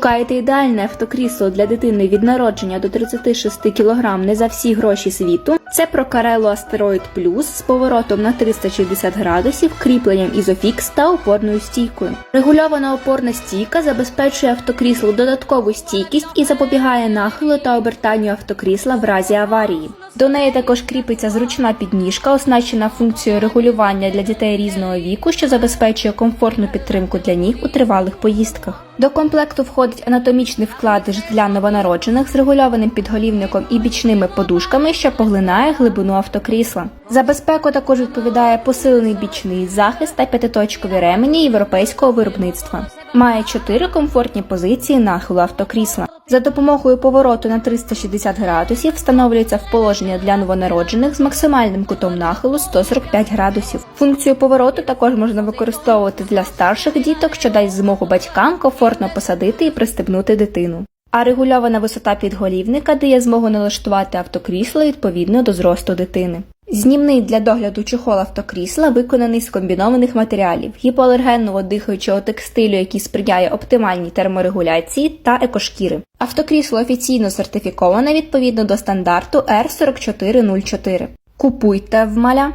Шукаєте ідеальне автокрісло для дитини від народження до 36 кг не за всі гроші світу. Це Прокарело Asteroid Plus з поворотом на 360 градусів, кріпленням ізофікс та опорною стійкою. Регульована опорна стійка забезпечує автокріслу додаткову стійкість і запобігає нахилу та обертанню автокрісла в разі аварії. До неї також кріпиться зручна підніжка, оснащена функцією регулювання для дітей різного віку, що забезпечує комфортну підтримку для ніг у тривалих поїздках. До комплекту входить анатомічний вкладиш для новонароджених з регульованим підголівником і бічними подушками, що поглинає глибину автокрісла. За безпеку також відповідає посилений бічний захист та п'ятиточкові ремені європейського виробництва. Має чотири комфортні позиції нахилу автокрісла. За допомогою повороту на 360 градусів встановлюється в положення для новонароджених з максимальним кутом нахилу 145 градусів. Функцію повороту також можна використовувати для старших діток, що дасть змогу батькам комфортно посадити і пристебнути дитину. А регульована висота підголівника дає змогу налаштувати автокрісло відповідно до зросту дитини. Знімний для догляду чохол автокрісла виконаний з комбінованих матеріалів гіпоалергенного дихаючого текстилю, який сприяє оптимальній терморегуляції та екошкіри. Автокрісло офіційно сертифіковане відповідно до стандарту R4404. Купуйте в маля!